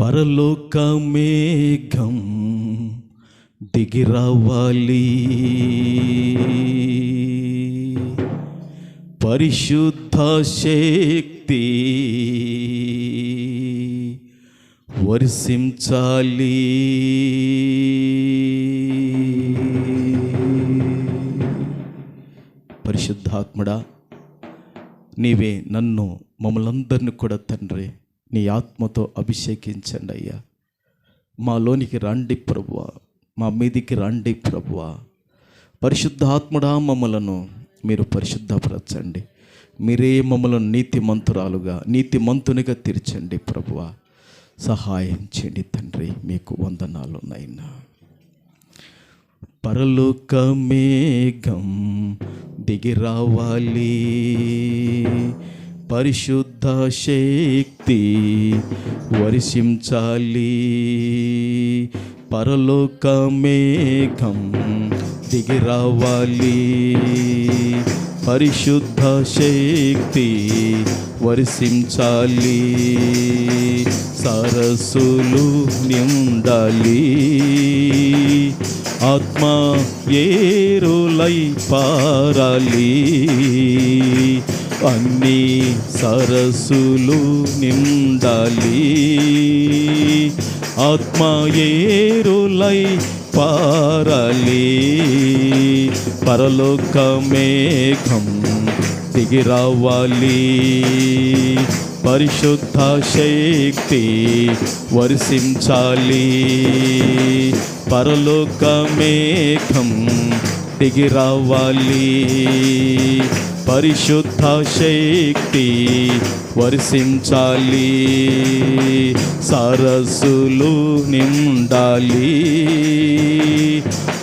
పరలోక మేఘం దిగిరావాలి. పరిశుద్ధ శక్తి వర్షించాలి పరిశుద్ధాత్మడా నీవే నన్ను మమ్మల్ందరిని కూడా తండ్రి. నీ ఆత్మతో అభిషేకించండి అయ్యా. మాలోనికి రండి ప్రభువ. మా మీదికి రండి ప్రభువ. పరిశుద్ధాత్ముడా మమ్మలను మీరు పరిశుద్ధపరచండి. మీరే మమ్మలను నీతిమంతురాలుగా నీతిమంతునిగా తీర్చండి ప్రభువ. సహాయం చేయండి తండ్రి మీకు వందనాలు నైనా పరలోక మేఘం దిగిరావాలి పరిశుద్ధ శక్తి వర్షించాలి పరలోక మేఘం దిగిరావాలి పరిశుద్ధ శక్తి వర్షించాలి సరస్సులు నిండాలి. ఆత్మ ఏరులై పారాలి. అన్ని సరస్సులు నిండాలి. ఆత్మయేరులై పారలి. పారాలి పరలోక మేఘం దిగిరావాలి పరిశుద్ధ శక్తి వర్షించాలి పరలోక మేఘం దిగిరావాలి పరిశుద్ధ శక్తి వర్షించాలి. సరస్సులు నిండాలి.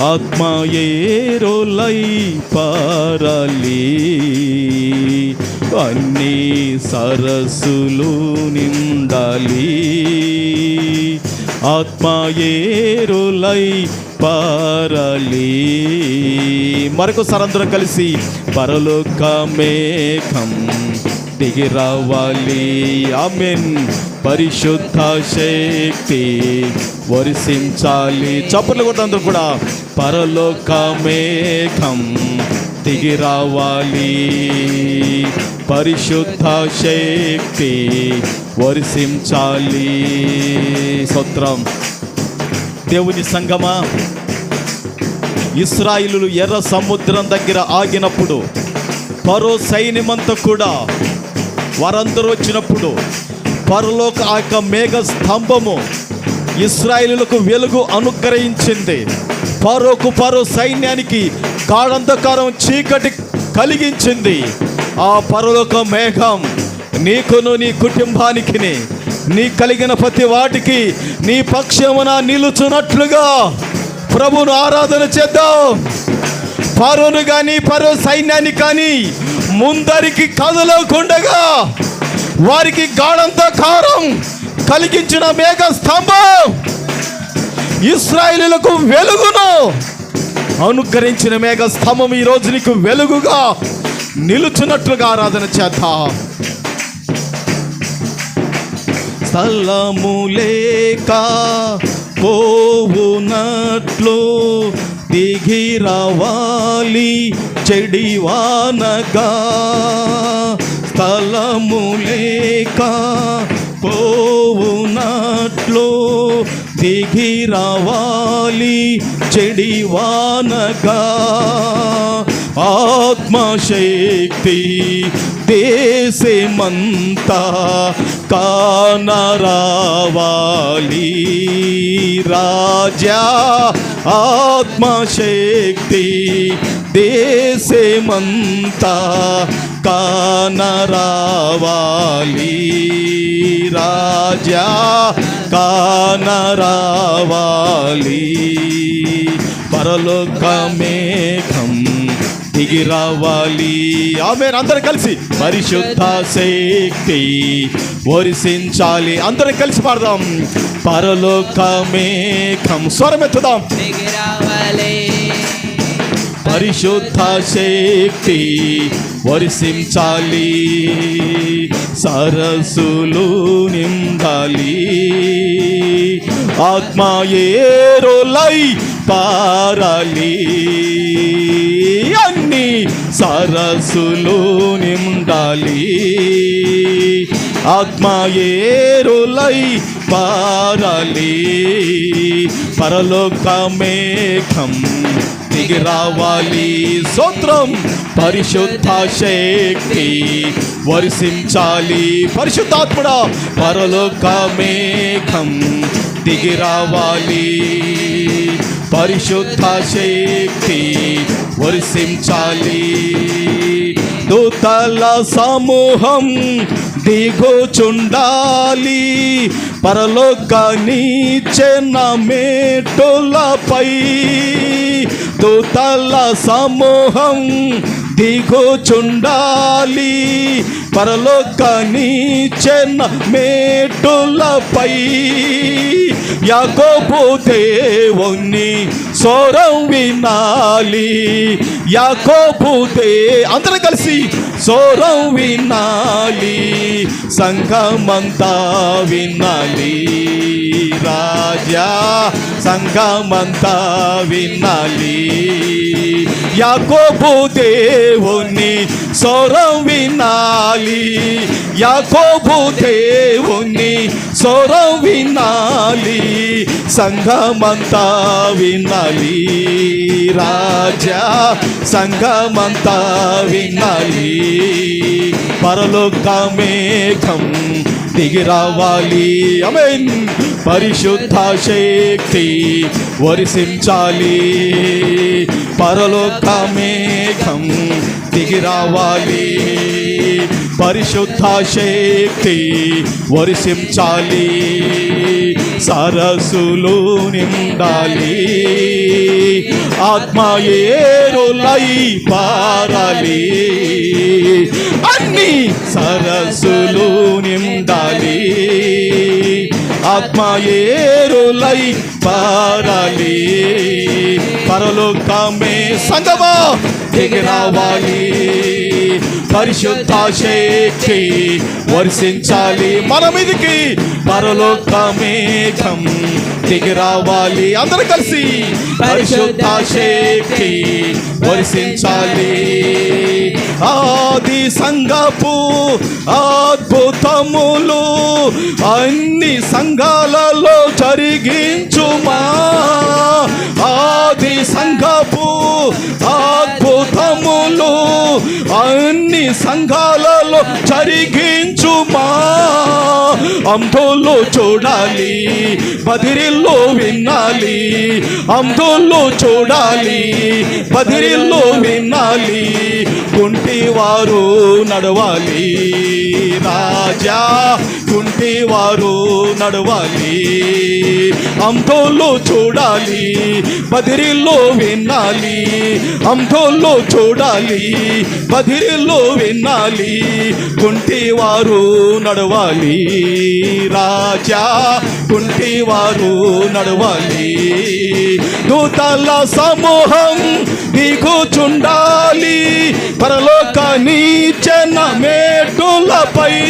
ఆత్మ ఏరోలై పారాలి. అన్ని సరస్సులు నిండాలి. ఆత్మ ఏరులై పారాలి మరొకసారి అందరం కలిసి పరలోక మేఘం దిగిరావాలి ఆమెన్. పరిశుద్ధ శక్తి వరిసించాలి. చప్పట్లు కూడా అందరూ కూడా పరలోక మేఘం దిగిరావాలి పరిశుద్ధ శక్తి వరిసించాలి. సూత్రం దేవుని సంగమా? ఇస్రాయిలు ఎర్ర సముద్రం దగ్గర ఆగినప్పుడు పరో సైన్యమంతా కూడా వారందరూ వచ్చినప్పుడు పరలోక ఆ యొక్క మేఘ స్తంభము ఇస్రాయిలులకు వెలుగు అనుగ్రహించింది. పరోకు పరో సైన్యానికి గాఢంధకారం చీకటి కలిగించింది. ఆ పరలోక మేఘం నీకును నీ కుటుంబానికి నీ కలిగిన ప్రతి వాటికి నీ పక్షమున నిలుచున్నట్లుగా ప్రభును ఆరాధన చేద్దాం. పరోను కానీ పరో సైన్యాన్ని కానీ ముందరికి కదలకుండగా వారికి గాఢంధకారం కలిగించిన మేఘ స్తంభం ఇస్రాయిలకు వెలుగును అనుగ్రహించిన మేఘ స్తంభం ఈ రోజు నీకు వెలుగుగా నిలుచున్నట్లుగా ఆరాధన చేద్దాం. స్థలము లేక పోవునట్లు దిగి రావాలి చెడివానగా. స్థలము లేక పోవునట్లు దిగి రావాలి చెడివానగా. ఆత్మశక్తి దేశమంతా కానరావాలి రాజా ఆత్మశక్తి దేశమంతా కానరావాలి రాజా కానరావాలి పరలోక మేఘం దిగి రావాలి. ఆమె అందరం కలిసి పరిశుద్ధ శక్తి వర్షించాలి అందరం కలిసి పాడదాం. పరలోక మేఘం స్వరమెత్తుదాం దిగిరావాలి పరిశుద్ధ శక్తి వర్షించాలి సరస్సులు నిండాలి. ఆత్మయేరులై పారాలి. అన్ని సరస్సులో నిండాలి. ఆత్మయేరులై పారాలి. పరలోక మేఘం దిగి రావాలి. సూత్రం పరిశుద్ధ శక్తి వర్షించాలి పరిశుద్ధాత్ముడా పరలోక మేఘం దిగి రావాలి. పరిశుద్ధ శక్తి వర్షించాలి. దూతల సమూహం దిగుచుండాలి. పరలోకాన్ని చెన్న మేటులపై దూతల సమూహం దిగుచుండాలి పరలోకాన్ని చెన్న మేటులపై యాకోపోతే దేవుని సోరం వినాలి యాకోబుదే అందరం కలిసి సోరం వినాలి సంఘమంతా వినాలి. రాజా సంఘమంతా వినాలి. యాకోబు దేవుని సోరం వినాలి యాకోబు దేవుని సోరం వినాలి సంఘమంతా వినాలి. రాజా సంఘమంతా వినాలి. పరలోక మేఘం దిగి రావాలి. అమెన్ పరిశుద్ధ శక్తి వరిసించాలి. పరలోక మేఘం దిగి రావాలి. పరిశుద్ధ శక్తి వరిసించాలి సరస్సులు నిండాలి ఆత్మ ఏరులై పారాలి అన్ని సరస్సులు నిండాలి ఆత్మ ఏరులై పారాలి. పరలోకమే సంగమా దిగి రావాలి. పరిశుద్ధ శక్తి వర్షించాలి మన మీదికి పరలోకమేఘం దిగి రావాలి. అందరూ కలిసి పరిశుద్ధ శక్తి వర్షించాలి ఆది సంగపు అద్భుతములు అన్ని సంఘాలలో జరిగించుమా. ఆది సంఘపు అద్భుతములు అన్ని సంఘాలలో జరిగించు అంధోల్లో చూడాలి బదిరిల్లో వినాలి. అంధోల్లో చూడాలి బదిరిల్లో వినాలి. కుంటి వారు నడవాలి రాజా. కుంటివారు నడవాలి. అంధోల్లో చూడాలి బదిరిలో వినాలి. అంధోల్లో చూడాలి బదిరిలో వినాలి. కుంటి వారు నడవాలి. రాజా కుంటి వారు నడవాలి. దూతల సమూహం నీకు దిగుచుండాలి. పరలోకాన్ని చెన్న మేటులపై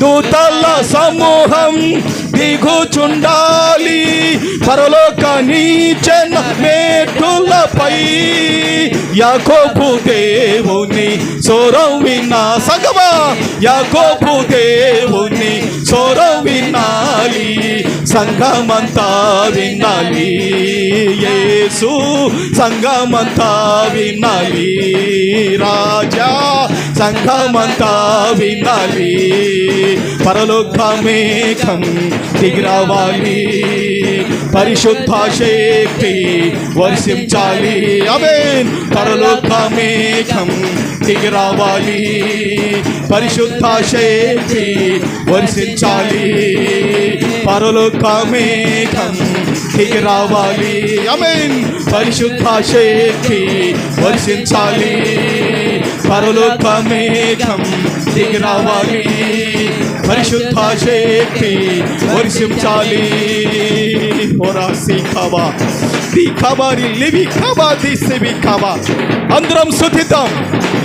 దూత దూతల సమూహం దిగుచుండాలి. పరలోక నీచన మేటులపై యాకోబు దేవుని సోరం విన్నా. సంగమా యాకోబు దేవుని సోరం వినాలి. సంఘమంతా వినాలి. యేసు సంఘమంతా వినాలి. రాజా సంఘమంతా వినాలి. పరలోక మేఘం దిగిరావాలి. పరిశుద్ధ శక్తి వర్షించాలి. అమేన్ పరలోక మేఘం దిగిరావాలి. పరిశుద్ధ శక్తి వర్షించాలి. పరలోక మేఘం దిగిరావాలి. అమేన్ పరిశుద్ధ శక్తి వర్షించాలి. పరలోక మేఘం దిగిరావాలి పరిశుద్ధ శక్తి వర్షించాలి ఓరా లివి ఖాబా దిసివి ఖాబా అందరం శుద్ధిద్దాం.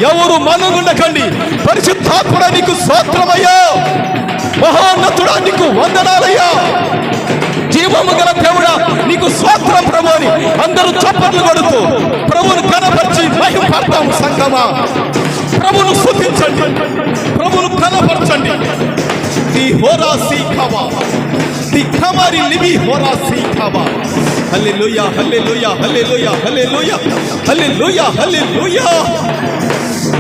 ఎవరు మనగుండకండి పరిశుద్ధాత్మడా నీకు స్తోత్రమయ్యా మహోన్నతుడా నీకు వందనాలయ్యా. జీవము గల దేవుడా నీకు స్వాత్రం ప్రభు అని అందరూ చప్పట్లు కొడుతూ ప్రభువును కనపరిచి మహిమ పడతాం సంగమా. ప్రభును స్థుతించండి ప్రభును కనపరచండి. ది హోరా సీఖావా ది ఖమారి లిబి హోరా సీఖావా హల్లెలూయా హల్లెలూయా హల్లెలూయా హల్లెలూయా హల్లెలూయా హల్లెలూయా.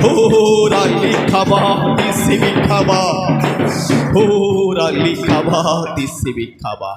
హోరా లిఖావా ది సివిఖావా హోరా లిఖావా ది సివిఖావా